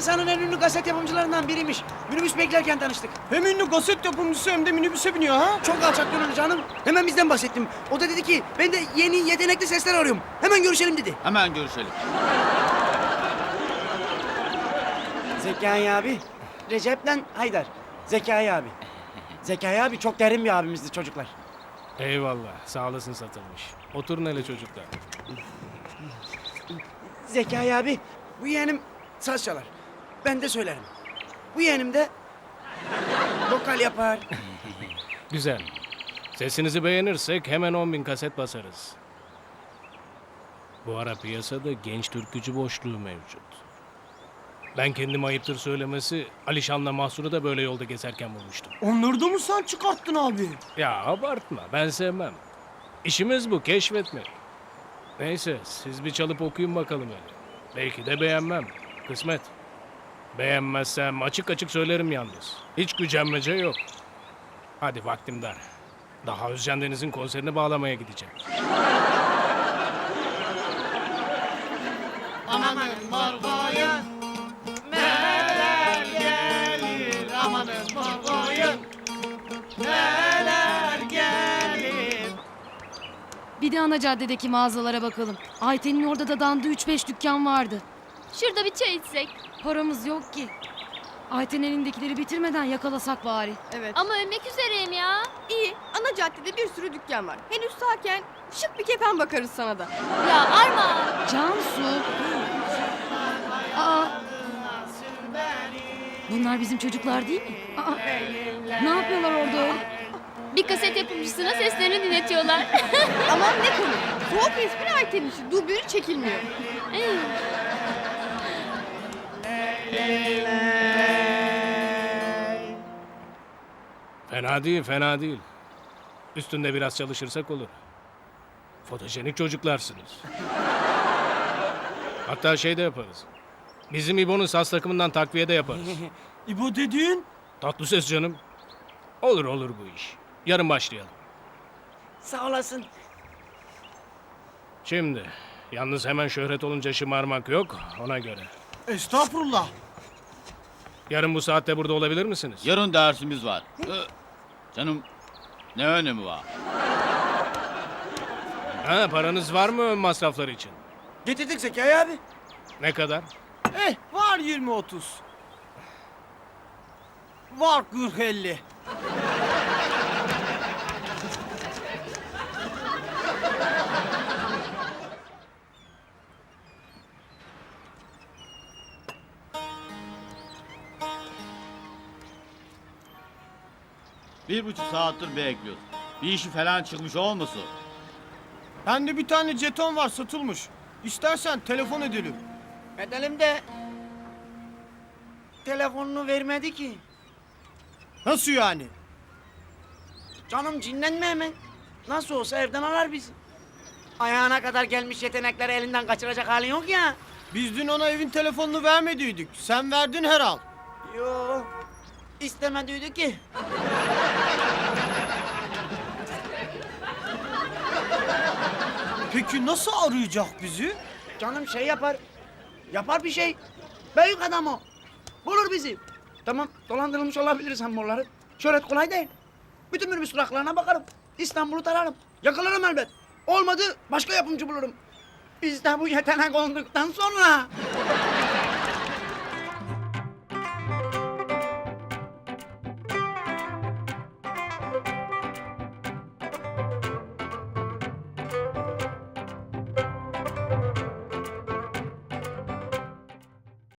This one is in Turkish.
Piyasanın en ünlü gazete yapımcılarından biriymiş. Minibüs beklerken tanıştık. Hem ünlü gazete yapımcısı hem de minibüse biniyor ha. Çok alçak gönüllü canım. Hemen bizden bahsettim. O da dedi ki ben de yeni yetenekli sesler arıyorum. Hemen görüşelim dedi. Hemen görüşelim. Zekai abi. Recep'le Haydar. Zekai abi. Zekai abi çok derin bir abimizdi çocuklar. Eyvallah. Sağ olasın satılmış. Oturun hele çocuklar. Zekai abi bu yeğenim saz çalar. Ben de söylerim. Bu yeğenim de vokal yapar. Güzel. Sesinizi beğenirsek hemen 10 bin kaset basarız. Bu ara piyasada genç türkücü boşluğu mevcut. Ben kendim ayıptır söylemesi Alişan'la Mahsur'u da böyle yolda gezerken bulmuştum. Onları da mı sen çıkarttın abi? Ya abartma ben sevmem. İşimiz bu keşfetmek. Neyse siz bir çalıp okuyun bakalım hele. Belki de beğenmem. Kısmet. Beğenmezsem açık açık söylerim yalnız. Hiç gücenmece yok. Hadi vaktim dar. Daha Özcan Deniz'in konserini bağlamaya gideceğim. Bir de ana caddedeki mağazalara bakalım. Ayten'in orada da dandı 3-5 dükkan vardı. Şurada bir çay içsek. Paramız yok ki. Ayten elindekileri bitirmeden yakalasak bari. Evet. Ama ölmek üzereyim ya. İyi. Ana caddede bir sürü dükkan var. Henüz sağken şık bir kefen bakarız sana da. Ya Arma. Cansu. Aa. Bunlar bizim çocuklar değil mi? Aa. Ne yapıyorlar orada? Bir kaset yapımcısına seslerini dinletiyorlar. Aman ne komik. Soğuk espri Ayten işi. Dublörü çekilmiyor. Fena değil, fena değil. Üstünde biraz çalışırsak olur. Fotojenik çocuklarsınız. Hatta şey de yaparız. Bizim İbo'nun saz takımından takviye de yaparız. İbo dediğin? Tatlı ses canım. Olur olur bu iş. Yarın başlayalım. Sağ olasın. Şimdi, yalnız hemen şöhret olunca şımarmak yok, ona göre. Estağfurullah. Yarın bu saatte burada olabilir misiniz? Yarın dersimiz var. Ee, Canım ne önemi var? Ha, paranız var mı ön masraflar için? Getirdik Zekai abi. Ne kadar? Eh var 20-30. Var 40-50. Bir buçuk saattir bekliyoruz. Bir işi falan çıkmış olmasın? Bende bir tane jeton var satılmış. İstersen telefon edelim. Edelim de telefonunu vermedi ki. Nasıl yani? Canım cinlenme hemen. Nasıl olsa evden arar bizi. Ayağına kadar gelmiş yetenekleri elinden kaçıracak halin yok ya. Biz dün ona evin telefonunu vermediydik. Sen verdin herhal. Yo. İstemediydi ki. Peki nasıl arayacak bizi? Canım şey yapar. Yapar bir şey. Büyük adam o. Bulur bizi. Tamam dolandırılmış olabiliriz hamurları. Şöhret kolay değil. Bütün minibüs duraklarına bakarım. İstanbul'u tararım. Yakalarım elbet. Olmadı başka yapımcı bulurum. Bizde bu yetenek olduktan sonra